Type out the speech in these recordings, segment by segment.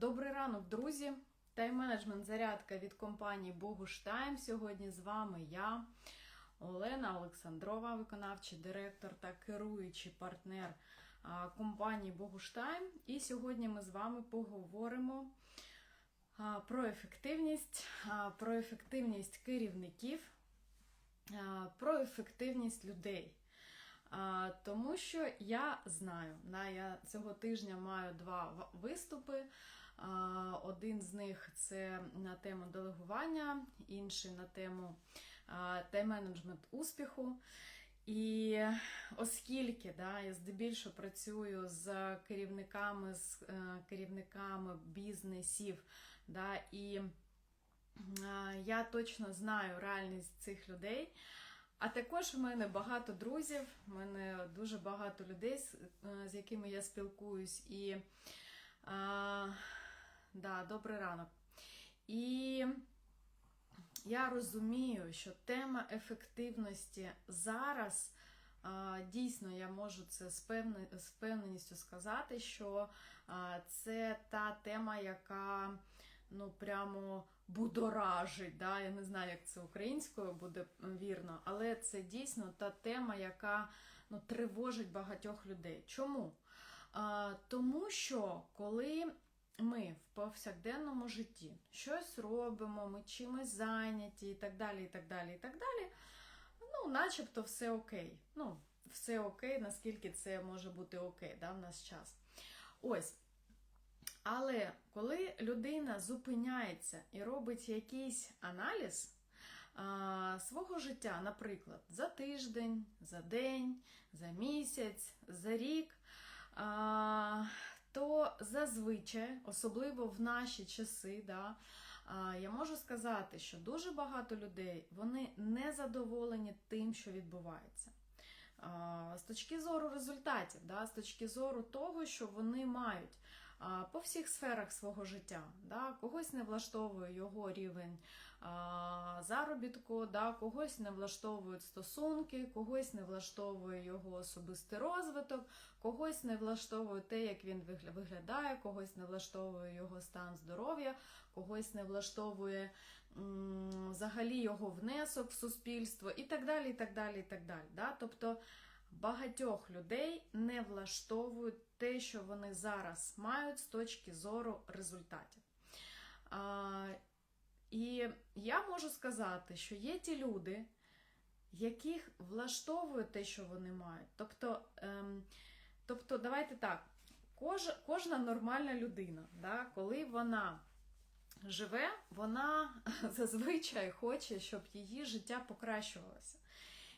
Добрий ранок, друзі! Тайм-менеджмент зарядка від компанії Богуштайм. Сьогодні з вами я, Олена Олександрова, виконавчий директор та керуючий партнер компанії Богуштайм. І сьогодні ми з вами поговоримо про ефективність, про ефективність керівників, про ефективність людей. Тому що я знаю, я цього тижня маю два виступи. Один з них це на тему делегування, інший на тему а, тайм-менеджмент успіху. І оскільки да, я здебільшого працюю з керівниками, з е, керівниками бізнесів, да, і я точно знаю реальність цих людей. А також в мене багато друзів, в мене дуже багато людей, з, е, якими я спілкуюсь. І а, да, добрий ранок. І я розумію, що тема ефективності зараз дійсно я можу це з певне- з впевненістю сказати, що це та тема, яка ну прямо будоражить. Да? Я не знаю, як це українською буде вірно, але це дійсно та тема, яка ну, тривожить багатьох людей. Чому? Тому що коли ми в повсякденному житті щось робимо, ми чимось зайняті і так далі, і так далі, і так далі, ну, начебто все окей. Ну, все окей, наскільки це може бути окей да, в нас час. Ось. Але коли людина зупиняється і робить якийсь аналіз а, свого життя, наприклад, за тиждень, за день, за місяць, за рік, а, то зазвичай, особливо в наші часи, да, я можу сказати, що дуже багато людей вони не задоволені тим, що відбувається. З точки зору результатів, да, з точки зору того, що вони мають по всіх сферах свого життя. Да, Когось не влаштовує його рівень заробітку, да, когось не влаштовують стосунки, когось не влаштовує його особистий розвиток, когось не влаштовує те, як він вигля- виглядає, когось не влаштовує його стан здоров'я, когось не влаштовує взагалі його внесок в суспільство і так далі. і так далі, і так далі. Да? Тобто багатьох людей не влаштовують те, що вони зараз мають з точки зору результатів. І я можу сказати, що є ті люди, яких влаштовує те, що вони мають. Тобто, ем, тобто давайте так, кож, кожна нормальна людина, да, коли вона живе, вона зазвичай хоче, щоб її життя покращувалося.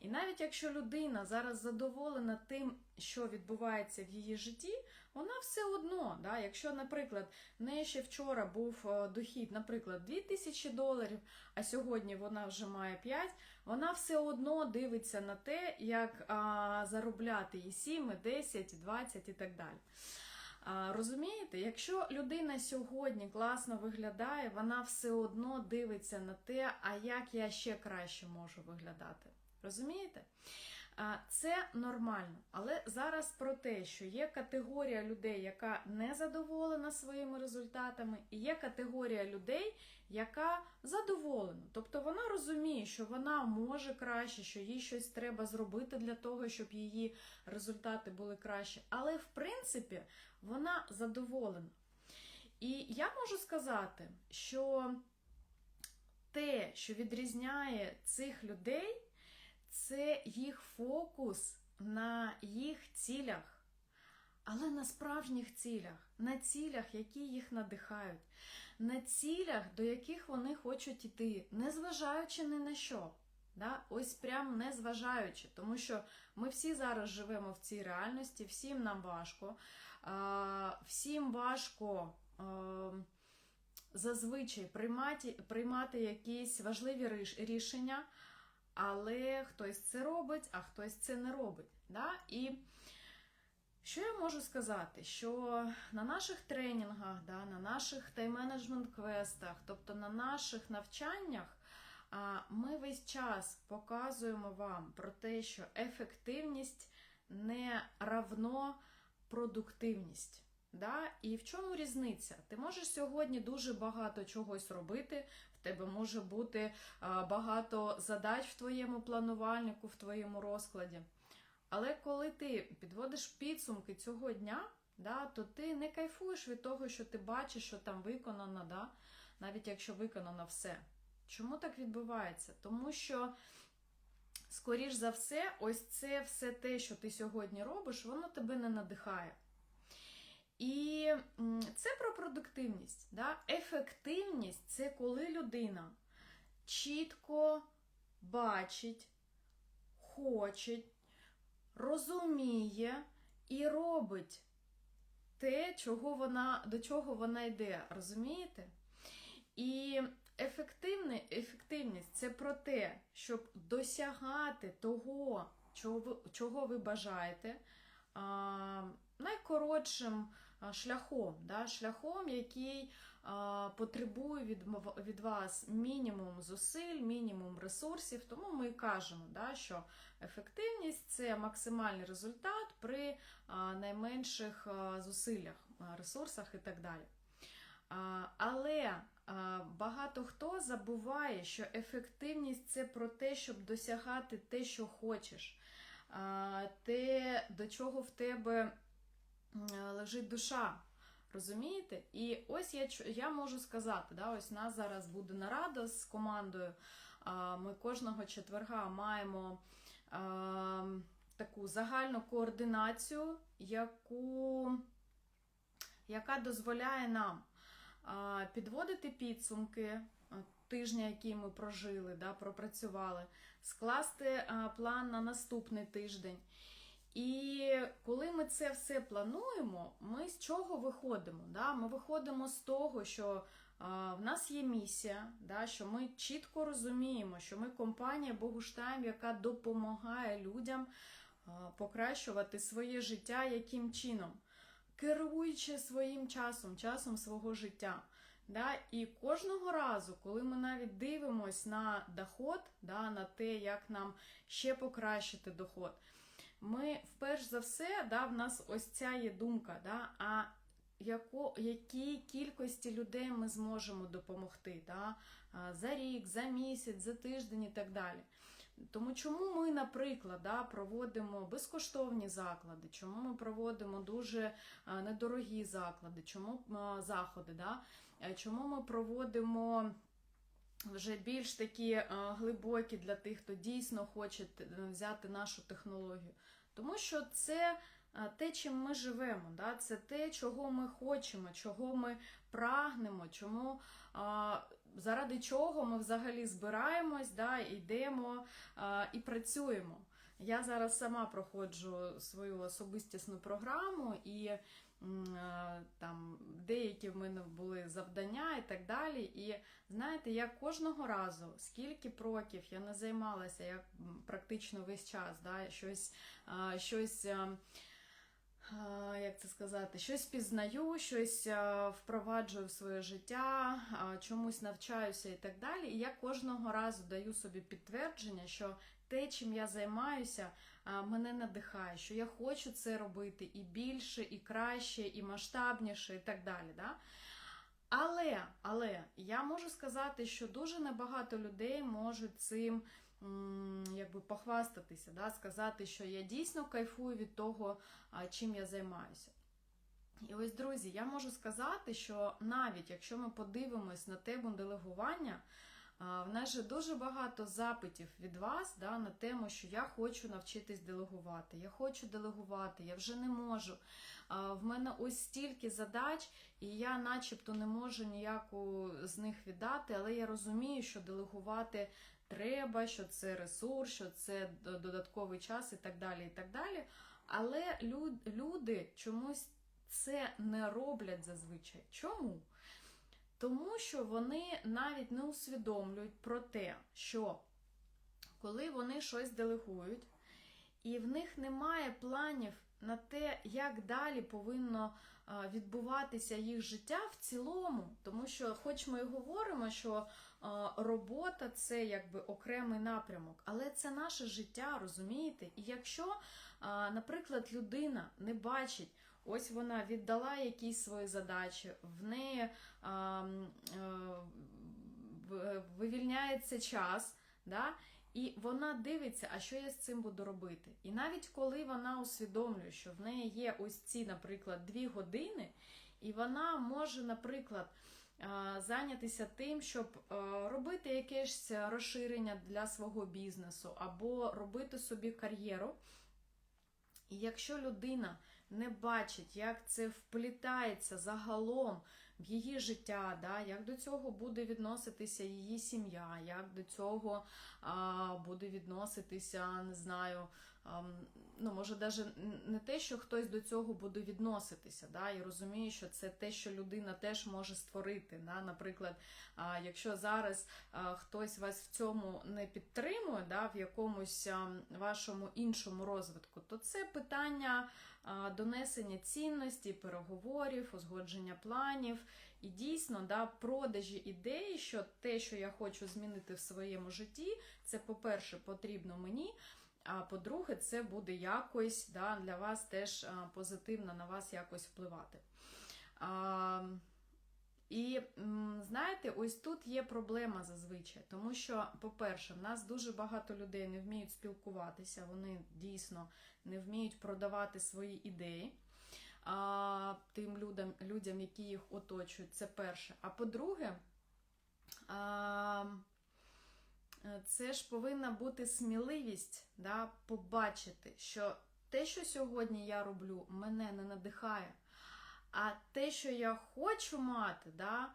І навіть якщо людина зараз задоволена тим, що відбувається в її житті, вона все одно, да, якщо, наприклад, в неї ще вчора був е, дохід, наприклад, 2000 доларів, а сьогодні вона вже має 5, вона все одно дивиться на те, як а, заробляти і 7, і 10, і 20 і так далі. А, Розумієте, якщо людина сьогодні класно виглядає, вона все одно дивиться на те, а як я ще краще можу виглядати. Розумієте? Це нормально. Але зараз про те, що є категорія людей, яка не задоволена своїми результатами, і є категорія людей, яка задоволена. Тобто вона розуміє, що вона може краще, що їй щось треба зробити для того, щоб її результати були кращі. Але в принципі вона задоволена. І я можу сказати, що те, що відрізняє цих людей, це їх фокус на їх цілях, але на справжніх цілях, на цілях, які їх надихають, на цілях, до яких вони хочуть іти, незважаючи ні на що. Да? Ось прям не зважаючи, тому що ми всі зараз живемо в цій реальності, всім нам важко, всім важко зазвичай приймати, приймати якісь важливі рішення, але хтось це робить, а хтось це не робить. Да? І що я можу сказати? Що на наших тренінгах, да, на наших тайм-менеджмент квестах, тобто на наших навчаннях, ми весь час показуємо вам про те, що ефективність не равно продуктивність. Да? І в чому різниця? Ти можеш сьогодні дуже багато чогось робити, в тебе може бути багато задач в твоєму планувальнику, в твоєму розкладі. Але коли ти підводиш підсумки цього дня, да, то ти не кайфуєш від того, що ти бачиш, що там виконано, да, навіть якщо виконано все. Чому так відбувається? Тому що, скоріш за все, ось це все те, що ти сьогодні робиш, воно тебе не надихає. І це про продуктивність. Да? Ефективність це коли людина чітко бачить, хоче, розуміє і робить те, чого вона, до чого вона йде. Розумієте? І ефективність це про те, щоб досягати того, чого ви, чого ви бажаєте, а, найкоротшим шляхом, да, шляхом, який потребує від, від вас мінімум зусиль, мінімум ресурсів. Тому ми кажемо, да, що ефективність це максимальний результат при найменших зусиллях, ресурсах і так далі. Але багато хто забуває, що ефективність це про те, щоб досягати те, що хочеш, те, до чого в тебе лежить душа. Розумієте? І ось я, я можу сказати, да, ось у нас зараз буде нарада з командою. Ми кожного четверга маємо таку загальну координацію, яку, яка дозволяє нам підводити підсумки тижня, який ми прожили, да, пропрацювали, скласти план на наступний тиждень. І коли ми це все плануємо, ми з чого виходимо? Да? Ми виходимо з того, що в нас є місія, да? що ми чітко розуміємо, що ми компанія Богуштайм, яка допомагає людям покращувати своє життя яким чином? Керуючи своїм часом, часом свого життя. Да? І кожного разу, коли ми навіть дивимось на доход, да, на те, як нам ще покращити доход, ми вперш за все, да, в нас ось ця є думка, да, а яко, якій кількості людей ми зможемо допомогти да, за рік, за місяць, за тиждень і так далі. Тому чому ми, наприклад, да, проводимо безкоштовні заклади, чому ми проводимо дуже недорогі заклади, чому заходи, да, е, чому ми проводимо вже більш такі е, глибокі для тих, хто дійсно хоче взяти нашу технологію. Тому що це е, те, чим ми живемо, да? це те, чого ми хочемо, чого ми прагнемо, чому, а, заради чого ми взагалі збираємось, да? йдемо а, і працюємо. Я зараз сама проходжу свою особистісну програму і там деякі в мене були завдання і так далі. І знаєте, я кожного разу, скільки років я не займалася, я практично весь час, да, щось, щось. а, а, Як це сказати, щось пізнаю, щось впроваджую в своє життя, чомусь навчаюся і так далі. І я кожного разу даю собі підтвердження, що те, чим я займаюся, мене надихає, що я хочу це робити і більше, і краще, і масштабніше, і так далі. Да? Але, але я можу сказати, що дуже небагато людей можуть цим якби похвастатися, да? сказати, що я дійсно кайфую від того, чим я займаюся. І ось, друзі, я можу сказати, що навіть якщо ми подивимось на тему делегування, в нас же дуже багато запитів від вас да, на тему, що я хочу навчитись делегувати. Я хочу делегувати, я вже не можу. В мене ось стільки задач, і я начебто не можу ніяку з них віддати, але я розумію, що делегувати треба, що це ресурс, що це додатковий час і так далі. і так далі. Але лю- люди чомусь це не роблять зазвичай. Чому? Тому що вони навіть не усвідомлюють про те, що коли вони щось делегують, і в них немає планів на те, як далі повинно відбуватися їх життя в цілому, тому що, хоч ми і говоримо, що робота це якби окремий напрямок, але це наше життя, розумієте? І якщо, наприклад, людина не бачить ось вона віддала якісь свої задачі, в неї а, м, е, вивільняється час, да? і вона дивиться, а що я з цим буду робити. І навіть коли вона усвідомлює, що в неї є ось ці, наприклад, дві години, і вона може, наприклад, зайнятися тим, щоб е, робити якесь розширення для свого бізнесу, або робити собі кар'єру. І якщо людина не бачить, як це вплітається загалом в її життя, да, як до цього буде відноситися її сім'я, як до цього а, буде відноситися, не знаю, ну, може, навіть не те, що хтось до цього буде відноситися, да, і розуміє, що це те, що людина теж може створити. Да, Наприклад, якщо зараз хтось вас в цьому не підтримує, да, в якомусь вашому іншому розвитку, то це питання донесення цінності, переговорів, узгодження планів. І дійсно, да, продажі ідеї, що те, що я хочу змінити в своєму житті, це, по-перше, потрібно мені. А по-друге, це буде якось да, для вас теж позитивно на вас якось впливати. А, і знаєте, ось тут є проблема зазвичай, тому що, по-перше, в нас дуже багато людей не вміють спілкуватися, вони дійсно не вміють продавати свої ідеї а, тим людям, людям, які їх оточують. Це перше. А по-друге, а, це ж повинна бути сміливість да, побачити, що те, що сьогодні я роблю, мене не надихає. А те, що я хочу мати, да,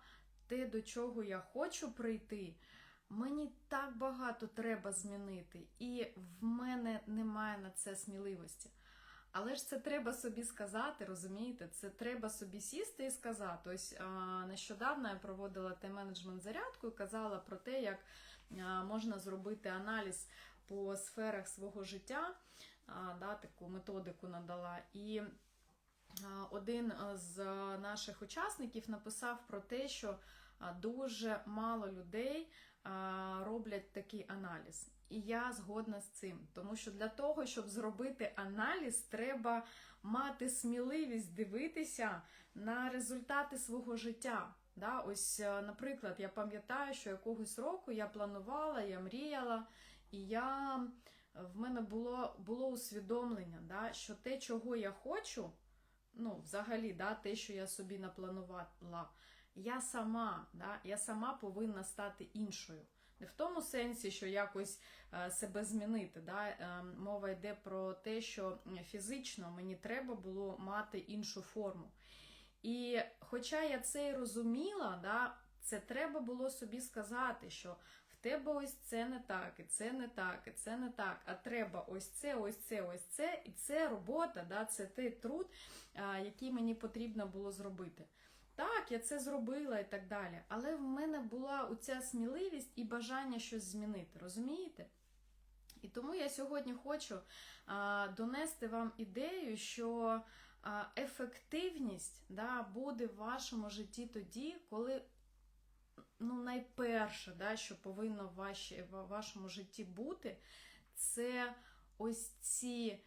те, до чого я хочу прийти, мені так багато треба змінити, і в мене немає на це сміливості. Але ж це треба собі сказати, розумієте? Це треба собі сісти і сказати. Ось нещодавно я проводила тайм-менеджмент зарядку і казала про те, як можна зробити аналіз по сферах свого життя, да, таку методику надала. І один з наших учасників написав про те, що дуже мало людей роблять такий аналіз. І я згодна з цим, тому що для того, щоб зробити аналіз, треба мати сміливість дивитися на результати свого життя. Да? Ось, е, наприклад, я пам'ятаю, що якогось року я планувала, я мріяла, і я, в мене було було усвідомлення, да, що те, чого я хочу, ну, взагалі, да, те, що я собі напланувала, я сама, да, я сама повинна стати іншою. Не в тому сенсі, що якось е, себе змінити. Да? Е, мова йде про те, що фізично мені треба було мати іншу форму. І хоча я це і розуміла, да, це треба було собі сказати, що в тебе ось це не так, і це не так, і це не так, а треба ось це, ось це, ось це, і це робота, да, це той труд, який мені потрібно було зробити. Так, я це зробила і так далі. Але в мене була оця сміливість і бажання щось змінити, розумієте? І тому я сьогодні хочу а, донести вам ідею, що ефективність да, буде в вашому житті тоді, коли ну, найперше, да, що повинно в, ваші, в вашому житті бути, це ось ці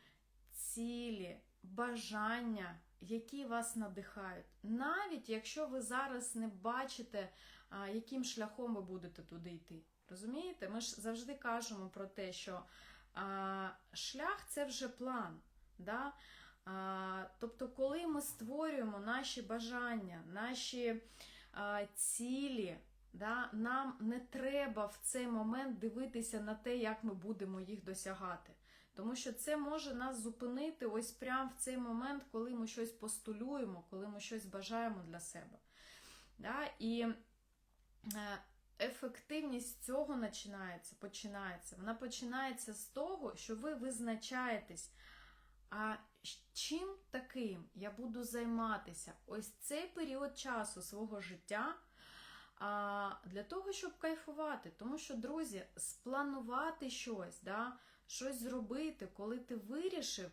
цілі, бажання, які вас надихають. Навіть якщо ви зараз не бачите, яким шляхом ви будете туди йти. Розумієте? Ми ж завжди кажемо про те, що а, шлях це вже план. Да? Тобто, коли ми створюємо наші бажання, наші цілі, да, нам не треба в цей момент дивитися на те, як ми будемо їх досягати. Тому що це може нас зупинити ось прямо в цей момент, коли ми щось постулюємо, коли ми щось бажаємо для себе. Да? І е, ефективність цього починається, починається. Вона починається з того, що ви визначаєтесь, а чим таким я буду займатися ось цей період часу свого життя. А, Для того, щоб кайфувати. Тому що, друзі, спланувати щось, да, щось зробити, коли ти вирішив,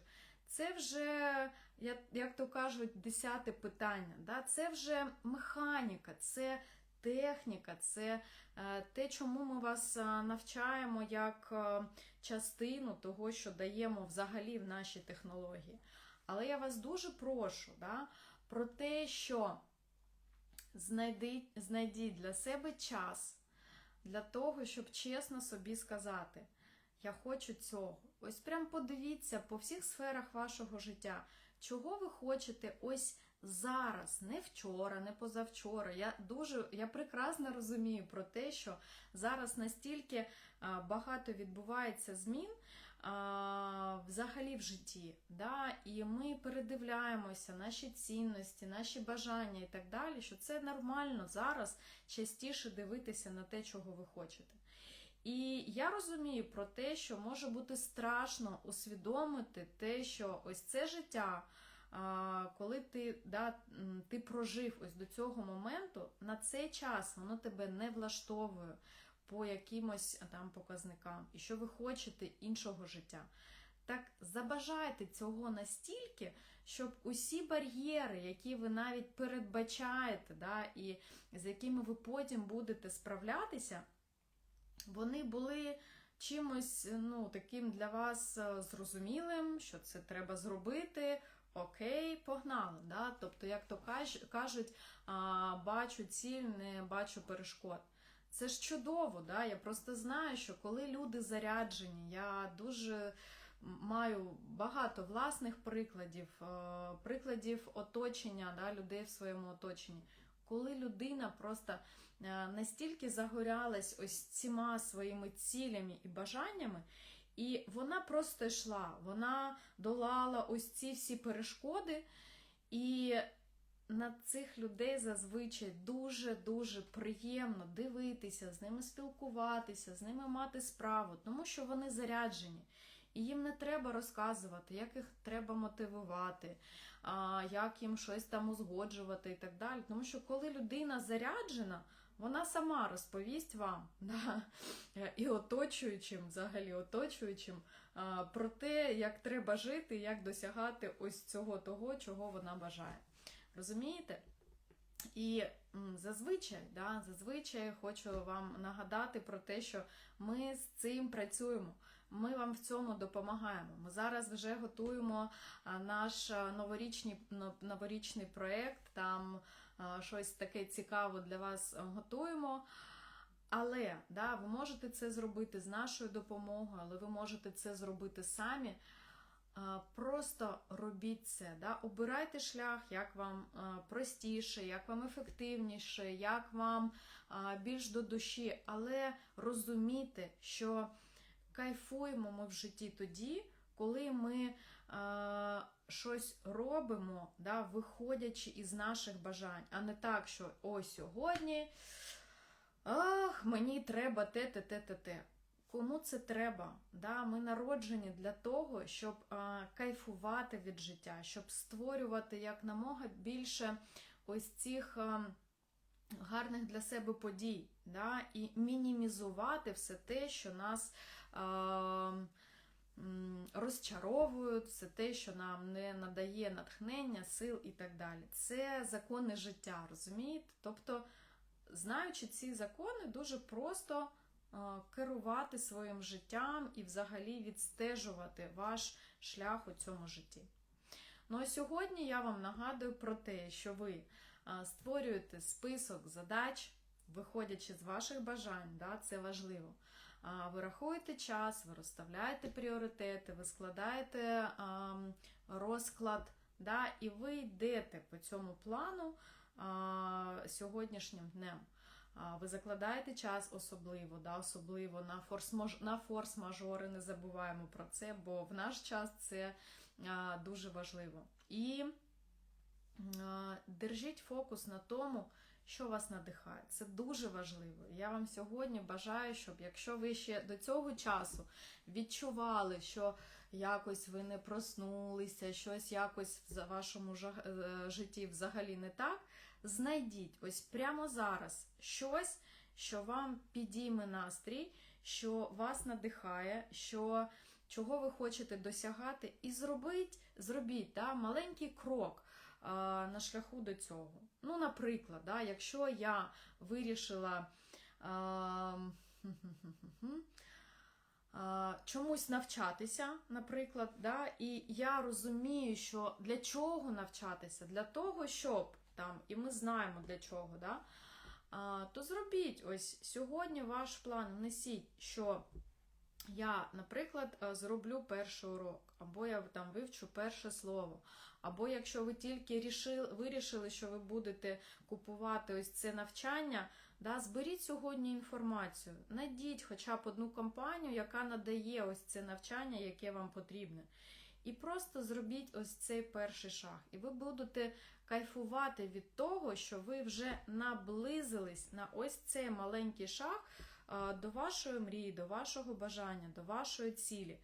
це вже, як то кажуть, десяте питання. Да? Це вже механіка, це техніка, це е, те, чому ми вас е, навчаємо як е, частину того, що даємо взагалі в нашій технології. Але я вас дуже прошу да, про те, що знайдіть, знайдіть для себе час для того, щоб чесно собі сказати: я хочу цього. Ось прям подивіться по всіх сферах вашого життя, чого ви хочете ось зараз, не вчора, не позавчора. Я дуже я прекрасно розумію про те, що зараз настільки багато відбувається змін. Взагалі в житті, да, і ми передивляємося наші цінності, наші бажання і так далі, що це нормально зараз частіше дивитися на те, чого ви хочете. І я розумію про те, що може бути страшно усвідомити те, що ось це життя, коли ти да, ти прожив ось до цього моменту, на цей час воно тебе не влаштовує по якимось там показникам, і що ви хочете іншого життя. Так забажайте цього настільки, щоб усі бар'єри, які ви навіть передбачаєте, да, і з якими ви потім будете справлятися, вони були чимось ну, таким для вас е, зрозумілим, що це треба зробити. Окей, погнали. Да? Тобто, як то кажуть, бачу ціль, не бачу перешкод. Це ж чудово, да? я просто знаю, що коли люди заряджені, я дуже маю багато власних прикладів, е, прикладів оточення да, людей в своєму оточенні. Коли людина просто е, настільки загорялась ось цими своїми цілями і бажаннями, і вона просто йшла, вона долала ось ці всі перешкоди. І на цих людей зазвичай дуже-дуже приємно дивитися, з ними спілкуватися, з ними мати справу, тому що вони заряджені. І їм не треба розказувати, як їх треба мотивувати, як їм щось там узгоджувати і так далі. Тому що коли людина заряджена, вона сама розповість вам да, і оточуючим, взагалі оточуючим, про те, як треба жити, як досягати ось цього того, чого вона бажає. Розумієте? І зазвичай, да, зазвичай хочу вам нагадати про те, що ми з цим працюємо. Ми вам в цьому допомагаємо. Ми зараз вже готуємо наш новорічний новорічний проєкт, там щось таке цікаве для вас готуємо. Але да, ви можете це зробити з нашою допомогою, але ви можете це зробити самі. Просто робіть це, да? обирайте шлях, як вам простіше, як вам ефективніше, як вам більш до душі, але розумійте, що кайфуємо ми в житті тоді, коли ми щось робимо, да, виходячи із наших бажань, а не так, що ось сьогодні ах, мені треба те, те, те, те, те. Кому це треба? Да? Ми народжені для того, щоб а, кайфувати від життя, щоб створювати якнамога більше ось цих а, гарних для себе подій, да? і мінімізувати все те, що нас а, розчаровують, все те, що нам не надає натхнення, сил і так далі. Це закони життя, розумієте? Тобто, знаючи ці закони, дуже просто керувати своїм життям і взагалі відстежувати ваш шлях у цьому житті. Ну а сьогодні я вам нагадую про те, що ви створюєте список задач, виходячи з ваших бажань, да, це важливо. Ви рахуєте час, ви розставляєте пріоритети, ви складаєте розклад, да, і ви йдете по цьому плану сьогоднішнім днем. Ви закладаєте час особливо, да, особливо на форс-мажори, на форс не забуваємо про це, бо в наш час це дуже важливо. І держіть фокус на тому, що вас надихає. Це дуже важливо. Я вам сьогодні бажаю, щоб якщо ви ще до цього часу відчували, що якось ви не проснулися, щось якось в вашому е, житті взагалі не так знайдіть ось прямо зараз щось, що вам підійме настрій, що вас надихає, що, чого ви хочете досягати, і зробіть, зробіть да, маленький крок а, на шляху до цього. Ну, наприклад, да, якщо я вирішила. А, а, чомусь навчатися, наприклад, да, і я розумію, що для чого навчатися? Для того, щоб там, і ми знаємо для чого, да, а, то зробіть ось сьогодні ваш план, внесіть, що я, наприклад, е, зроблю перший урок, або я там вивчу перше слово. Або якщо ви тільки рішили, вирішили, що ви будете купувати ось це навчання, да, зберіть сьогодні інформацію, найдіть хоча б одну компанію, яка надає ось це навчання, яке вам потрібне. І просто зробіть ось цей перший шаг. І ви будете кайфувати від того, що ви вже наблизились на ось цей маленький шаг до вашої мрії, до вашого бажання, до вашої цілі.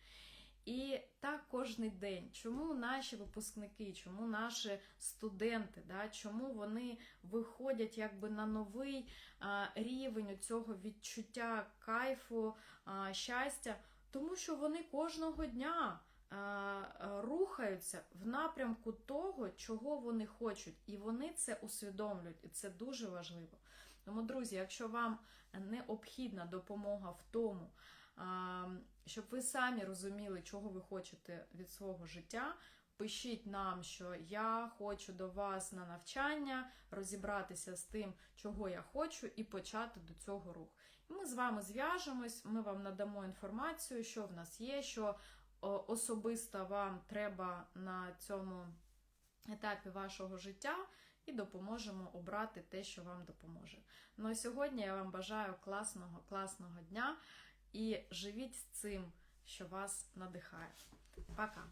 І так кожний день. Чому наші випускники, чому наші студенти, да, чому вони виходять якби на новий а, рівень цього відчуття кайфу, а, щастя? Тому що вони кожного дня а, рухаються в напрямку того, чого вони хочуть, і вони це усвідомлюють, і це дуже важливо. Тому, друзі, якщо вам необхідна допомога в тому, щоб ви самі розуміли, чого ви хочете від свого життя. Пишіть нам, що я хочу до вас на навчання, розібратися з тим, чого я хочу, і почати до цього рух. Ми з вами зв'яжемось, ми вам надамо інформацію, що в нас є, що особисто вам треба на цьому етапі вашого життя, і допоможемо обрати те, що вам допоможе. Ну а сьогодні я вам бажаю класного, класного дня і живіть з цим, що вас надихає. Пока!